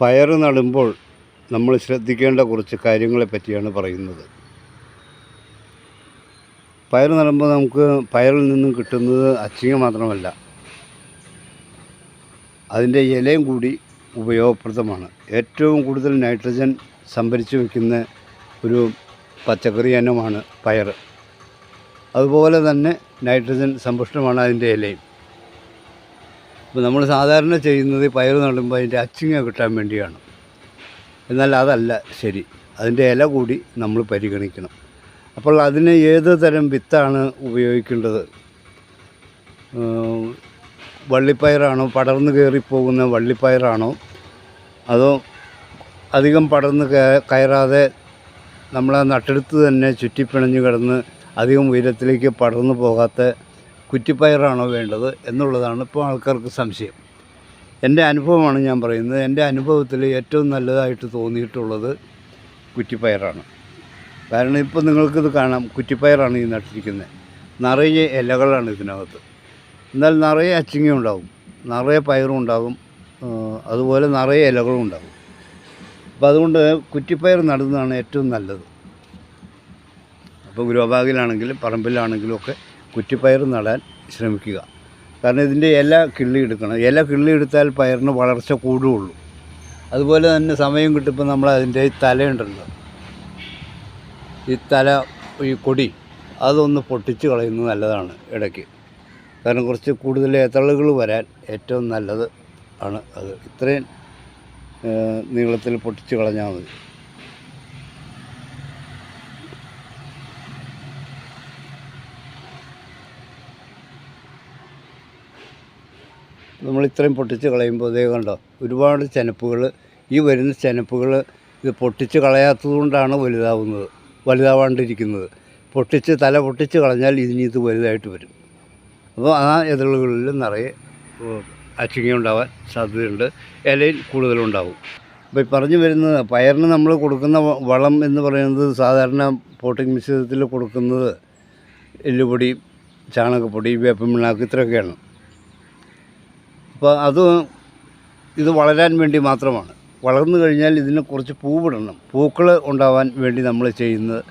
പയർ നടുമ്പോൾ നമ്മൾ ശ്രദ്ധിക്കേണ്ട കുറച്ച് കാര്യങ്ങളെ പറ്റിയാണ് പറയുന്നത്. പയർ നടുമ്പോൾ നമുക്ക് പയറിൽ നിന്നും കിട്ടുന്നത് അച്ചിങ്ങ മാത്രമല്ല. അതിന്റെ ഇലയും കൂടി ഉപയോഗപ്രദമാണ്. ഏറ്റവും കൂടുതൽ നൈട്രജൻ സംഭരിച്ചു വയ്ക്കുന്ന ഒരു പച്ചക്കറി ഇനമാണ് പയർ അതുപോലെ തന്നെ നൈട്രജൻ സമ്പുഷ്ടമാണ് അതിന്റെ ഇലയും. ഇപ്പോൾ നമ്മൾ സാധാരണ ചെയ്യുന്നത് പയർ നടുമ്പോൾ അതിന്റെ അച്ചിങ്ങ കിട്ടാൻ വേണ്ടിയാണ്. എന്നാൽ അതല്ല ശരി. അതിന്റെ ഇല കൂടി നമ്മൾ പരിഗണിക്കണം. അപ്പോൾ അതിന് ഏത് തരം വിത്താണ് ഉപയോഗിക്കേണ്ടത്? വള്ളിപ്പയറാണോ? പടർന്ന് കയറിപ്പോകുന്ന വള്ളിപ്പയറാണോ? അതോ അധികം പടർന്ന് കയറാതെ നമ്മൾ നട്ടെടുത്ത് തന്നെ ചുറ്റിപ്പിണഞ്ഞ് കിടന്ന് അധികം ഉയരത്തിലേക്ക് പടർന്നു പോകാത്ത കുറ്റിപ്പയറാണോ വേണ്ടത് എന്നുള്ളതാണ് ഇപ്പോൾ ആൾക്കാർക്ക് സംശയം. എന്റെ അനുഭവമാണ് ഞാൻ പറയുന്നത്. എന്റെ അനുഭവത്തിൽ ഏറ്റവും നല്ലതായിട്ട് തോന്നിയിട്ടുള്ളത് കുറ്റിപ്പയറാണ്. കാരണം ഇപ്പോൾ നിങ്ങൾക്കിത് കാണാം. കുറ്റിപ്പയറാണ് ഈ നട്ടിരിക്കുന്നത്. നിറയെ ഇലകളാണ് ഇതിനകത്ത്. എന്നാൽ നിറയെ അച്ചിങ്ങ ഉണ്ടാവും. നിറയെ പയറും ഉണ്ടാകും അതുപോലെ നിറയെ ഇലകളും ഉണ്ടാകും അപ്പോൾ അതുകൊണ്ട് കുറ്റിപ്പയർ നടുന്നതാണ് ഏറ്റവും നല്ലത്. അപ്പോൾ ഗ്രോബാഗിലാണെങ്കിലും പറമ്പിലാണെങ്കിലും ഒക്കെ കുറ്റിപ്പയർ നടാൻ ശ്രമിക്കുക. കാരണം ഇതിന്റെ ഇല കിള്ളി എടുക്കണം. ഇല കിള്ളി എടുത്താൽ പയറിന് വളർച്ച കൂടുകയുള്ളൂ അതുപോലെ തന്നെ സമയം കിട്ടുമ്പോൾ നമ്മൾ അതിന്റെ ഈ തലയുണ്ടല്ലോ ഈ തല ഈ കൊടി അതൊന്ന് പൊട്ടിച്ച് കളയുന്നത് നല്ലതാണ് ഇടയ്ക്ക്. കാരണം കുറച്ച് കൂടുതൽ ഏത്തളുകൾ വരാൻ ഏറ്റവും നല്ലത് ആണ് അത്. ഇത്രയും നീളത്തിൽ പൊട്ടിച്ച് കളഞ്ഞാൽ മതി. നമ്മൾ ഇത്രയും പൊട്ടിച്ച് കളയുമ്പോൾ ഇതേ കണ്ടോ ഒരുപാട് ചെനപ്പുകൾ ഈ വരുന്ന ചെനപ്പുകൾ ഇത് പൊട്ടിച്ച് കളയാത്തത് കൊണ്ടാണ് വലുതാവുന്നത് വലുതാവാണ്ടിരിക്കുന്നത്. പൊട്ടിച്ച് തല പൊട്ടിച്ച് കളഞ്ഞാൽ ഇതിന് ഇത് വലുതായിട്ട് വരും. അപ്പോൾ ആ എതിളുകളിൽ നിറയെ അച്ചിങ്ങ ഉണ്ടാവാൻ സാധ്യതയുണ്ട് ഇലയിൽ കൂടുതലുണ്ടാവും. അപ്പോൾ ഈ പറഞ്ഞു വരുന്നത് പയറിന് നമ്മൾ കൊടുക്കുന്ന വളം എന്ന് പറയുന്നത് സാധാരണ പോട്ടിംഗ് മിശ്രിതത്തിൽ കൊടുക്കുന്നത് എല്ലുപൊടി ചാണകപ്പൊടി വേപ്പമിണ്ണാക്ക് ഇത്രയൊക്കെയാണ്. അപ്പോൾ അത് ഇത് വളരാൻ വേണ്ടി മാത്രമാണ്. വളർന്നു കഴിഞ്ഞാൽ ഇതിന് കുറച്ച് പൂവിടണം. പൂക്കൾ ഉണ്ടാവാൻ വേണ്ടി നമ്മൾ ചെയ്യുന്നത്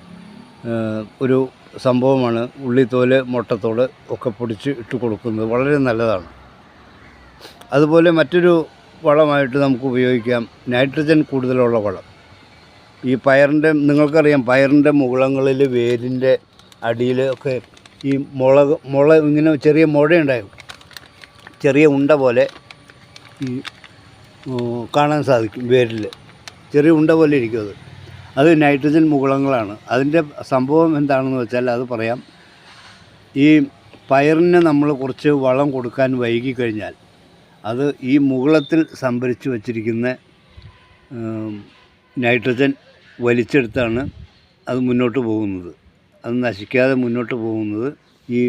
ഏഹ്, ഒരു സംഭവമാണ് ഉള്ളിത്തോൽ മുട്ടത്തോട് ഒക്കെ പൊടിച്ച് ഇട്ട് കൊടുക്കുന്നത്. വളരെ നല്ലതാണ്. അതുപോലെ മറ്റൊരു വളമായിട്ട് നമുക്ക് ഉപയോഗിക്കാം. നൈട്രജൻ കൂടുതലുള്ള വളം. ഈ പയറിന്റെ നിങ്ങൾക്കറിയാം പയറിന്റെ മുകളങ്ങളിൽ വേരിന്റെ അടിയിൽ ഒക്കെ ഈ മുളക് മുള ഇങ്ങനെ ചെറിയ മുഴയുണ്ടാകും. ചെറിയ ഉണ്ട പോലെ ഈ കാണാൻ സാധിക്കും വേരിൽ ചെറിയ ഉണ്ട പോലെ ഇരിക്കും അത്. അത് നൈട്രജൻ മുകുളങ്ങളാണ്. അതിന്റെ സംഭവം എന്താണെന്ന് വെച്ചാൽ അത് പറയാം. ഈ പയറിന് നമ്മൾ കുറച്ച് വളം കൊടുക്കാൻ വൈകി കഴിഞ്ഞാൽ അത് ഈ മുകുളത്തിൽ സംഭരിച്ച് വച്ചിരിക്കുന്ന നൈട്രജൻ വലിച്ചെടുത്താണ് അത് മുന്നോട്ട് പോകുന്നത്. അത് നശിക്കാതെ മുന്നോട്ട് പോകുന്നത് ഈ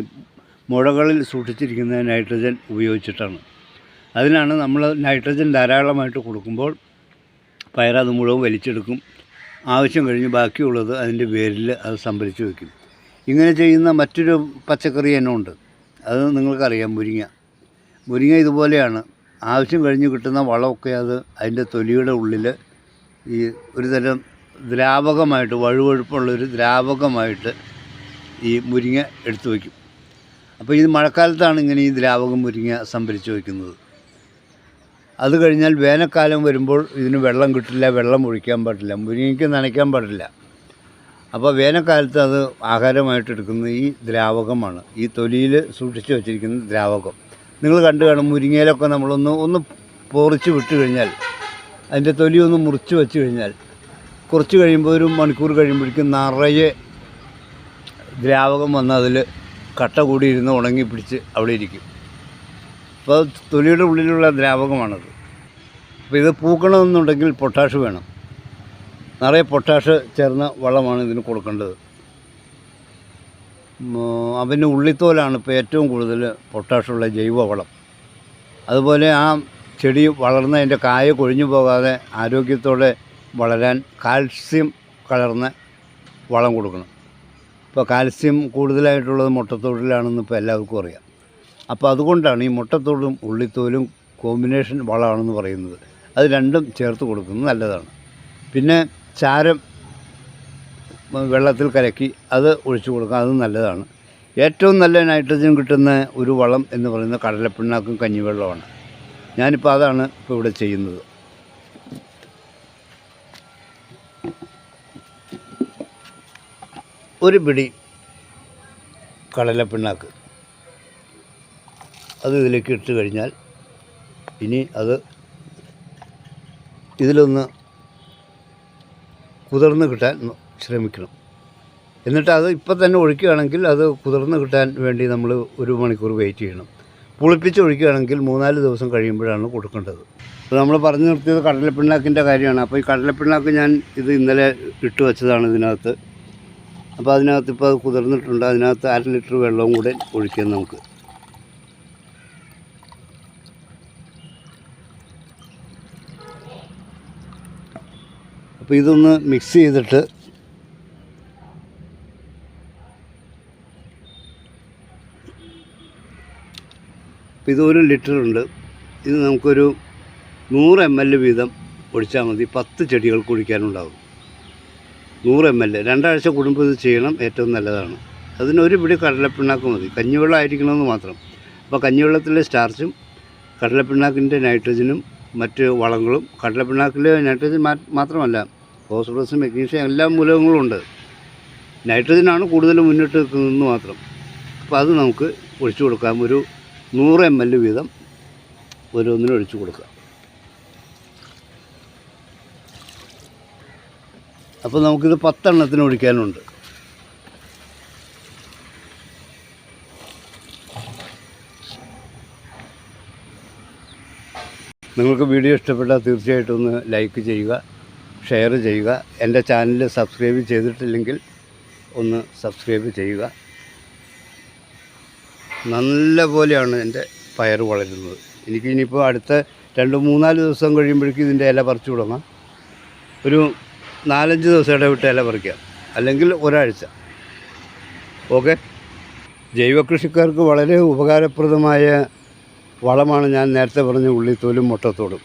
മുഴകളിൽ സൂക്ഷിച്ചിരിക്കുന്ന നൈട്രജൻ ഉപയോഗിച്ചിട്ടാണ്. അതിനാണ് നമ്മൾ നൈട്രജൻ ധാരാളമായിട്ട് കൊടുക്കുമ്പോൾ പയറത് മുഴുവൻ വലിച്ചെടുക്കും. ആവശ്യം കഴിഞ്ഞ് ബാക്കിയുള്ളത് അതിന്റെ വേരിൽ അത് സംഭരിച്ച് വയ്ക്കും ഇങ്ങനെ ചെയ്യുന്ന മറ്റൊരു പച്ചക്കറി ഇനമുണ്ട് അത് നിങ്ങൾക്കറിയാം മുരിങ്ങ. മുരിങ്ങ ഇതുപോലെയാണ്. ആവശ്യം കഴിഞ്ഞ് കിട്ടുന്ന വളമൊക്കെ അത് അതിന്റെ തൊലിയുടെ ഉള്ളിൽ ഈ ഒരു തരം ദ്രാവകമായിട്ട് വഴുവഴുപ്പുള്ളൊരു ദ്രാവകമായിട്ട് ഈ മുരിങ്ങ എടുത്തു വയ്ക്കും അപ്പോൾ ഇത് മഴക്കാലത്താണ് ഇങ്ങനെ ഈ ദ്രാവകം മുരിങ്ങ സംഭരിച്ചു വയ്ക്കുന്നത്. അത് കഴിഞ്ഞാൽ വേനൽക്കാലം വരുമ്പോൾ ഇതിന് വെള്ളം കിട്ടില്ല വെള്ളം ഒഴിക്കാൻ പാടില്ല മുരിങ്ങയ്ക്ക് നനയ്ക്കാൻ പാടില്ല. അപ്പോൾ വേനൽക്കാലത്ത് അത് ആഹാരമായിട്ട് എടുക്കുന്നത് ഈ ദ്രാവകമാണ്. ഈ തൊലിയിൽ സൂക്ഷിച്ച് വെച്ചിരിക്കുന്ന ദ്രാവകം. നിങ്ങൾ കണ്ടു കാണും മുരിങ്ങയിലൊക്കെ നമ്മളൊന്ന് ഒന്ന് പൊറിച്ച് വിട്ട് കഴിഞ്ഞാൽ അതിന്റെ തൊലി ഒന്ന് മുറിച്ച് വെച്ച് കഴിഞ്ഞാൽ കുറച്ച് കഴിയുമ്പോൾ ഒരു മണിക്കൂർ കഴിയുമ്പോഴേക്കും നിറയെ ദ്രാവകം വന്ന് അതിൽ കട്ട കൂടി ഇരുന്ന് ഉണങ്ങി പിടിച്ച് അവിടെ ഇരിക്കും. അപ്പോൾ തൊലിയുടെ ഉള്ളിലുള്ള ദ്രാവകമാണത്. അപ്പോൾ ഇത് പൂക്കണമെന്നുണ്ടെങ്കിൽ പൊട്ടാഷ് വേണം. നിറയെ പൊട്ടാഷ് ചേർന്ന വളമാണ് ഇതിന് കൊടുക്കേണ്ടത്. അവന്റെ ഉള്ളിത്തോലാണ് ഇപ്പോൾ ഏറ്റവും കൂടുതൽ പൊട്ടാഷുള്ള ജൈവവളം. അതുപോലെ ആ ചെടി വളർന്ന് അതിന്റെ കായ കൊഴിഞ്ഞു പോകാതെ ആരോഗ്യത്തോടെ വളരാൻ കാൽസ്യം കലർന്ന വളം കൊടുക്കണം. ഇപ്പോൾ കാൽസ്യം കൂടുതലായിട്ടുള്ളത് മുട്ടത്തോടിലാണെന്ന് ഇപ്പോൾ എല്ലാവർക്കും അറിയാം. അപ്പോൾ അതുകൊണ്ടാണ് ഈ മുട്ടത്തോടും ഉള്ളിത്തോലും കോമ്പിനേഷൻ വളമാണെന്ന് പറയുന്നത്. അത് രണ്ടും ചേർത്ത് കൊടുക്കുന്നത് നല്ലതാണ്. പിന്നെ ചാരം വെള്ളത്തിൽ കലക്കി അത് ഒഴിച്ചു കൊടുക്കാം അതും നല്ലതാണ്. ഏറ്റവും നല്ല നൈട്രജൻ കിട്ടുന്ന ഒരു വളം എന്ന് പറയുന്നത് കടലപ്പിണ്ണാക്കും കഞ്ഞിവെള്ളമാണ്. ഞാനിപ്പോൾ അതാണ് ഇപ്പോൾ ഇവിടെ ചെയ്യുന്നത്. ഒരു പിടി കടലപ്പിണ്ണാക്ക്. അത് ഇതിലേക്ക് ഇട്ട് കഴിഞ്ഞാൽ ഇനി അത് ഇതിലൊന്ന് കുതിർന്ന് കിട്ടാൻ ശ്രമിക്കണം. എന്നിട്ട് അത് ഇപ്പം തന്നെ ഒഴിക്കുകയാണെങ്കിൽ അത് കുതിർന്ന് കിട്ടാൻ വേണ്ടി നമ്മൾ ഒരു മണിക്കൂർ വെയിറ്റ് ചെയ്യണം. പുളിപ്പിച്ച് ഒഴിക്കുകയാണെങ്കിൽ മൂന്നാൽ ദിവസം കഴിയുമ്പോഴാണ് കൊടുക്കേണ്ടത്. നമ്മൾ പറഞ്ഞു നിർത്തിയത് കടലപ്പിണ്ണാക്കിന്റെ കാര്യമാണ്. അപ്പോൾ ഈ കടലപ്പിണ്ണാക്ക് ഞാൻ ഇത് ഇന്നലെ ഇട്ട് വെച്ചതാണ് ഇതിനകത്ത്. അപ്പോൾ അതിനകത്ത് ഇപ്പോൾ അത് കുതിർന്നിട്ടുണ്ട്. അതിനകത്ത് അര ലിറ്റർ വെള്ളവും കൂടെ ഒഴിക്കാം നമുക്ക്. അപ്പോൾ ഇതൊന്ന് മിക്സ് ചെയ്തിട്ട് അപ്പോൾ ഇത് ഒരു ലിറ്ററുണ്ട് ഇത് നമുക്കൊരു നൂറ് എം എൽ വീതം ഒഴിച്ചാൽ മതി. പത്ത് ചെടികൾക്ക് ഒഴിക്കാനുണ്ടാവും. നൂറ് എം എൽ രണ്ടാഴ്ച കൂടുമ്പോൾ ഇത് ചെയ്യണം ഏറ്റവും നല്ലതാണ്. അതിന് ഒരു പിടി കടലപ്പിണ്ണാക്ക് മതി. കഞ്ഞിവെള്ളം ആയിരിക്കണമെന്ന് മാത്രം. അപ്പോൾ കഞ്ഞിവെള്ളത്തിലെ സ്റ്റാർച്ചും കടലപ്പിണ്ണാക്കിന്റെ നൈട്രജനും മറ്റ് വളങ്ങളും കടലപ്പിണ്ണാക്കിലെ നൈട്രജൻ മാത്രമല്ല ഫോസ്ഫറസും മെഗ്നീഷ്യം എല്ലാ മൂലകങ്ങളും ഉണ്ട്. നൈട്രജനാണ് കൂടുതൽ മുന്നിട്ട് നിൽക്കുന്നതെന്ന് മാത്രം. അപ്പോൾ അത് നമുക്ക് ഒഴിച്ചു കൊടുക്കാം. ഒരു നൂറ് എം എൽ വീതം ഓരോന്നിനും ഒഴിച്ചു കൊടുക്കാം. അപ്പോൾ നമുക്കിത് പത്തെണ്ണത്തിന് ഒഴിക്കാനുണ്ട്. നിങ്ങൾക്ക് വീഡിയോ ഇഷ്ടപ്പെട്ടാൽ തീർച്ചയായിട്ടും ഒന്ന് ലൈക്ക് ചെയ്യുക ഷെയർ ചെയ്യുക. എന്റെ ചാനൽ സബ്സ്ക്രൈബ് ചെയ്തിട്ടില്ലെങ്കിൽ ഒന്ന് സബ്സ്ക്രൈബ് ചെയ്യുക. നല്ല പോലെയാണ് എന്റെ പയർ വളരുന്നത്. എനിക്ക് ഇനിയിപ്പോൾ അടുത്ത രണ്ട് മൂന്നാൽ ദിവസം കഴിയുമ്പോഴേക്കും ഇതിന്റെ ഇല പറിച്ചു തുടങ്ങാം ഒരു നാലഞ്ച് ദിവസം ഇടവിട്ട് ഇല പറിക്കാം അല്ലെങ്കിൽ ഒരാഴ്ച. ഓക്കെ? ജൈവ കൃഷിക്കാർക്ക് വളരെ ഉപകാരപ്രദമായ വളമാണ് ഞാൻ നേരത്തെ പറഞ്ഞ ഉള്ളിത്തോലും മുട്ടത്തോടും.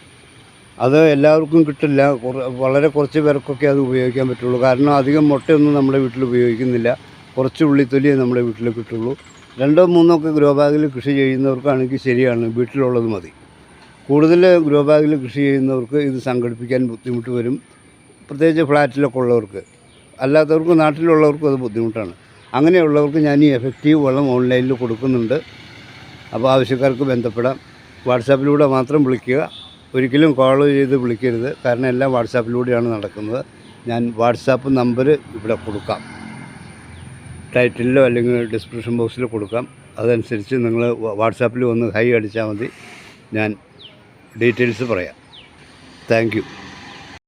അത് എല്ലാവർക്കും കിട്ടില്ല. വളരെ കുറച്ച് പേർക്കൊക്കെ അത് ഉപയോഗിക്കാൻ പറ്റുള്ളൂ. കാരണം അധികം മുട്ടയൊന്നും നമ്മുടെ വീട്ടിൽ ഉപയോഗിക്കുന്നില്ല. കുറച്ച് ഉള്ളിത്തൊലിയേ നമ്മുടെ വീട്ടിൽ കിട്ടുള്ളൂ. രണ്ടോ മൂന്നോ ഒക്കെ ഗ്രോ ബാഗിൽ കൃഷി ചെയ്യുന്നവർക്കാണെങ്കിൽ ശരിയാണ്. വീട്ടിലുള്ളത് മതി. കൂടുതൽ ഗ്രോ ബാഗിൽ കൃഷി ചെയ്യുന്നവർക്ക് ഇത് സംഘടിപ്പിക്കാൻ ബുദ്ധിമുട്ട് വരും. പ്രത്യേകിച്ച് ഫ്ലാറ്റിലൊക്കെ ഉള്ളവർക്ക്. അല്ലാത്തവർക്ക് നാട്ടിലുള്ളവർക്കും അത് ബുദ്ധിമുട്ടാണ്. അങ്ങനെയുള്ളവർക്ക് ഞാൻ ഈ എഫക്റ്റീവ് വെള്ളം ഓൺലൈനിൽ കൊടുക്കുന്നുണ്ട്. അപ്പോൾ ആവശ്യക്കാർക്ക് ബന്ധപ്പെടാം. വാട്സാപ്പിലൂടെ മാത്രം വിളിക്കുക. ഒരിക്കലും കോൾ ചെയ്ത് വിളിക്കരുത്. കാരണം എല്ലാം വാട്സാപ്പിലൂടെയാണ് നടക്കുന്നത്. ഞാൻ വാട്സാപ്പ് നമ്പർ ഇവിടെ കൊടുക്കാം. ടൈറ്റിലോ അല്ലെങ്കിൽ ഡിസ്ക്രിപ്ഷൻ ബോക്സിൽ കൊടുക്കാം. അതനുസരിച്ച് നിങ്ങൾ വാട്സാപ്പിൽ വന്ന് ഹൈ അടിച്ചാൽ മതി. ഞാൻ ഡീറ്റെയിൽസ് പറയാം. താങ്ക്